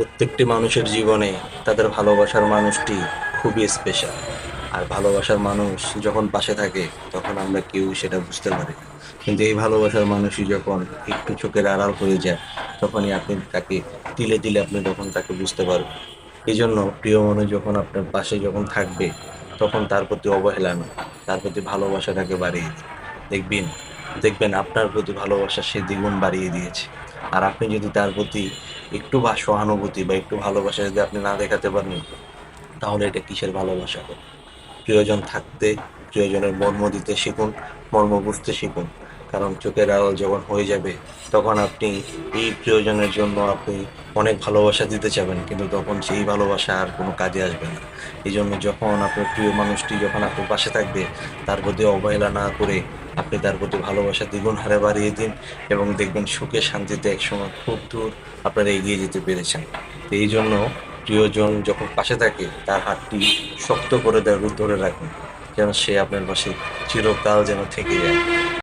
প্রত্যেকটি মানুষের জীবনে তাদের ভালোবাসার মানুষটি খুবই স্পেশাল আর ভালোবাসার মানুষ যখন পাশে থাকে, তখন আমরা কেউ সেটা বুঝতে পারি কিন্তু এই ভালোবাসার মানুষই যখন একটু চোখের আড়াল হয়ে যায়, তখনই আপনি তাকে, তিলে তিলে আপনি তখন তাকে বুঝতে পারবেন। এই জন্য প্রিয় মানুষ যখন আপনার পাশে যখন থাকবে, তখন তার প্রতি অবহেলা নয়, তার প্রতি ভালোবাসাটাকে বাড়িয়ে দিন। দেখবেন দেখবেন আপনার প্রতি ভালোবাসা সে দ্বিগুণ বাড়িয়ে দিয়েছে। আর আপনি যদি তার প্রতি একটু বা সহানুভূতি বা একটু ভালোবাসা যদি আপনি না দেখাতে পারেন, তাহলে এটা কিসের ভালোবাসা হবে প্রিয়জন থাকতে, প্রিয়জনের মর্ম দিতে শিখুন, মর্ম বুঝতে শিখুন। কারণ চোখের আড়াল যখন হয়ে যাবে, তখন আপনি এই প্রিয়জনের জন্য আপনি অনেক ভালোবাসা দিতে চাবেন কিন্তু তখন সেই ভালোবাসা আর কোনো কাজে আসবে না। এই জন্য যখন আপনার প্রিয় মানুষটি যখন আপনার পাশে থাকবে, তার প্রতি অবহেলা না করে আপনি তার প্রতি ভালোবাসা দ্বিগুণ হারে বাড়িয়ে দিন এবং দেখবেন সুখে শান্তিতে একসময় খুব দূর আপনারা এগিয়ে যেতে পেরেছেন। এই জন্য প্রিয়জন যখন পাশে থাকে, তার হাতটি শক্ত করে দেওয়ার ধরে রাখুন, যেন সে আপনার পাশে চিরকাল যেন থেকে যায়।